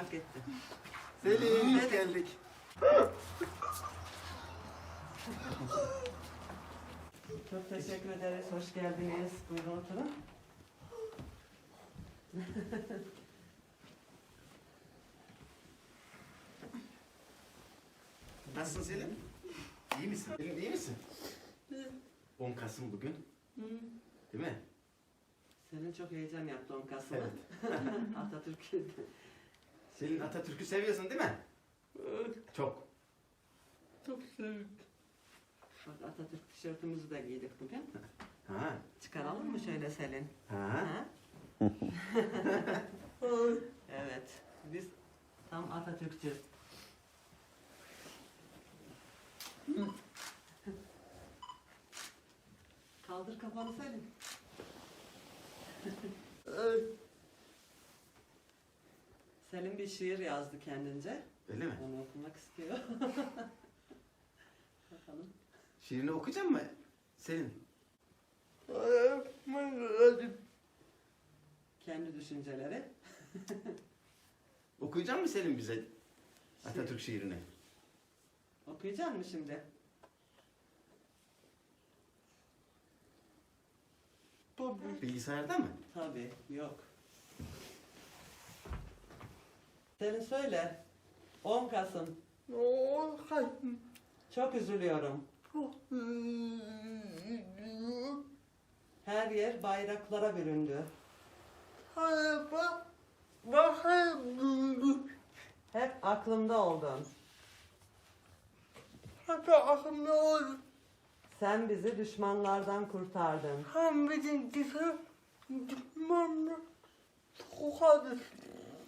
hak etti. Selin hoş geldik. Çok teşekkür ederiz. Hoş geldiniz. Buyurun oturun. Nasılsın Selin? İyi misin? Selin iyi misin? 10 Kasım bugün. Değil mi? Selin çok heyecan yaptı 10 Kasım'da. Evet. Atatürk'ü Selin Atatürk'ü seviyorsun değil mi? Çok. çok sevindim. Bak Atatürk tişörtümüzü de giydik bugün. Ha. Çıkaralım mı şöyle Selin? Ha. Ha? evet. Biz tam Atatürkçü. Kaldır kafanı Selin. Selin bir şiir yazdı kendince. Öyle mi? Onu okumak istiyor. Bakalım. Şiirini okuyacak mı Selin? Kendi düşünceleri. Okuyacak mı Selin bize Atatürk şiirini? Okuyacak mısın şimdi? Bilgisayarda mı? Tabii, yok. Selin söyle. 10 Kasım. Çok üzülüyorum. Her yer bayraklara büründü. Hep aklımda oldun. Sen bizi düşmanlardan kurtardın.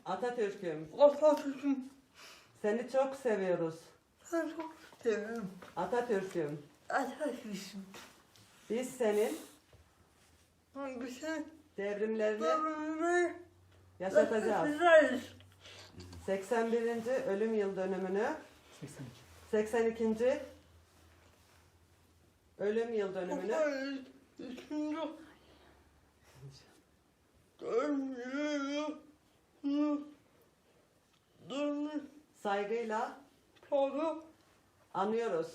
Atatürk'üm, seni çok seviyoruz. Atatürk'üm, biz senin devrimlerini yaşatacağız. 81. ölüm yıl dönümünü 82. ölüm yıl dönümünü saygıyla anıyoruz.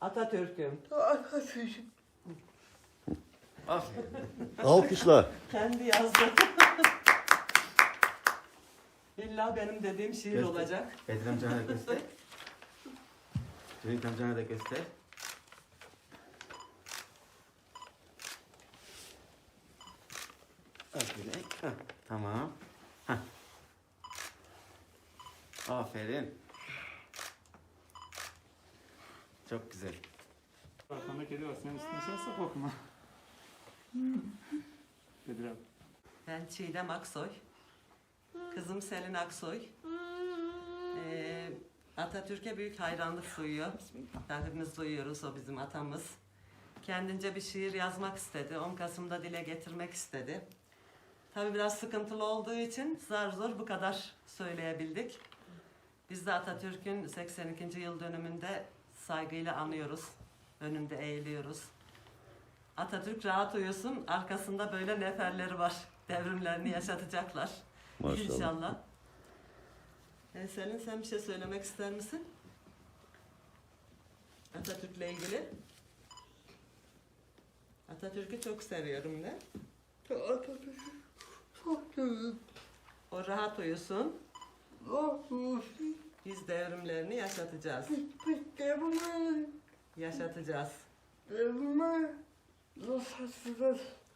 Atatürk'üm. Aferin. Alkışlar. Kendi yazdı. İlla benim dediğim şiir Göster. olacak. Bedir amcana da göster. Cüneyt amcana da göster. Aferin. Heh, tamam. Heh. Aferin. Çok güzel. Arkanda kedi var. Senin üstüne şey yapsak okuma. Bedir abi. Ben Çiğdem Aksoy. Kızım Selin Aksoy. Ee, Atatürk'e büyük hayranlık duyuyor. Hepimiz duyuyoruz, o bizim atamız. Kendince bir şiir yazmak istedi. 10 Kasım'da dile getirmek istedi. Tabii biraz sıkıntılı olduğu için zar zor bu kadar söyleyebildik. Biz de Atatürk'ün 82. yıl dönümünde saygıyla anıyoruz. Önünde eğiliyoruz. Atatürk rahat uyusun. Arkasında böyle neferleri var. Devrimlerini yaşatacaklar. Maşallah. İnşallah. E, Selin sen bir şey söylemek ister misin? Atatürk'le ilgili. Atatürk'ü çok seviyorum de. O rahat uyusun. Biz devrimlerini yaşatacağız. Yaşatacağız.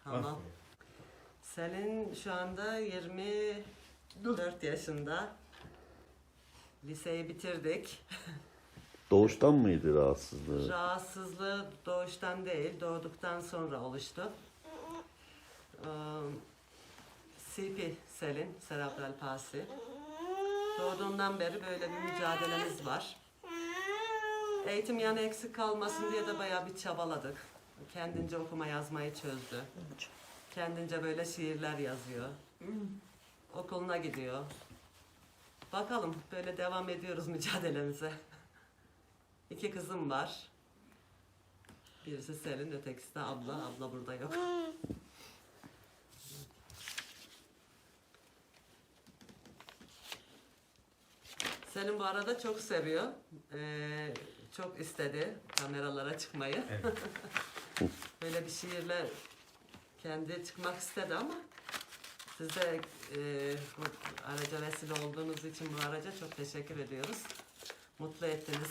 Tamam. Selin şu anda 24 yaşında. Liseyi bitirdik. Doğuştan mıydı rahatsızlığı? Rahatsızlığı doğuştan değil, doğduktan sonra oluştu. Ee, CP Selin, serebral palsi. Doğduğundan beri böyle bir mücadelemiz var. Eğitim yanı eksik kalmasın diye de bayağı bir çabaladık. Kendince okuma yazmayı çözdü. Kendince böyle şiirler yazıyor. Okuluna gidiyor. Bakalım böyle devam ediyoruz mücadelemize. İki kızım var. Birisi Selin, ötekisi de abla. Abla burada yok. Selim bu arada çok seviyor. Ee, çok istedi kameralara çıkmayı. Evet. Böyle bir şiirle kendi çıkmak istedi ama siz de e, bu araca vesile olduğunuz için bu araca çok teşekkür ediyoruz. Mutlu ettiniz.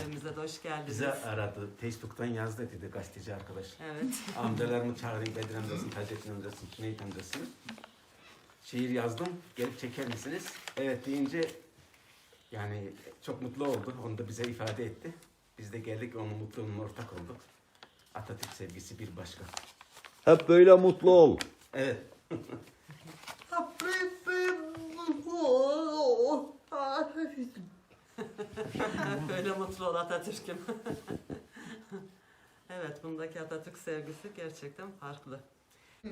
Evimize de hoş geldiniz. Bize aradı. Facebook'tan yazdı dedi gazeteci arkadaş. Evet. Amcalarımı çağırayım. Bedir amcasını, Taceddin amcasını, Cüneyt amcasını. Şiir yazdım. Gelip çeker misiniz? Evet deyince yani çok mutlu oldu. Onu da bize ifade etti. Biz de geldik onun mutluluğuna ortak olduk. Atatürk sevgisi bir başka. Hep böyle mutlu ol. Evet. Böyle mutlu ol Atatürk'üm. evet, bundaki Atatürk sevgisi gerçekten farklı.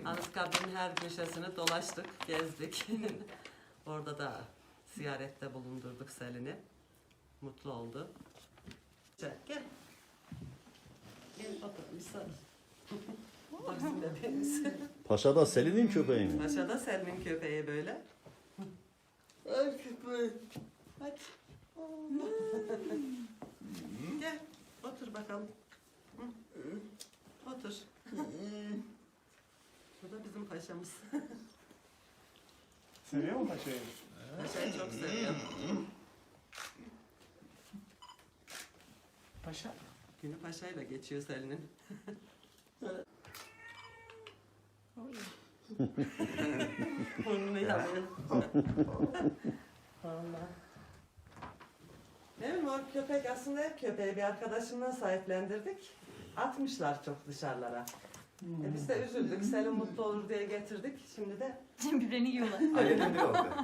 Anıtkabir'in her köşesini dolaştık, gezdik. Orada da ziyarette bulundurduk Selin'i. Mutlu oldu. Gel. Gel, bakalım bir sarıl. Da bizim bebeğimiz. Paşa da Selin'in köpeği mi? Aşağıda Selim'in köpeği böyle. Hadi. Gel, otur bakalım. Otur. Bu da bizim paşamız. Seviyor mu paşayı? Paşayı çok seviyor. Paşa. Günü paşayla geçiyor Selin'in. Burnunu yalıyor. Allah. Değil mi? O köpek aslında hep köpeği bir arkadaşımdan sahiplendirdik. Atmışlar çok dışarılara. E biz de üzüldük. Selim mutlu olur diye getirdik. Şimdi de Birbirlerini yiyorlar. Ailenin biri oldu.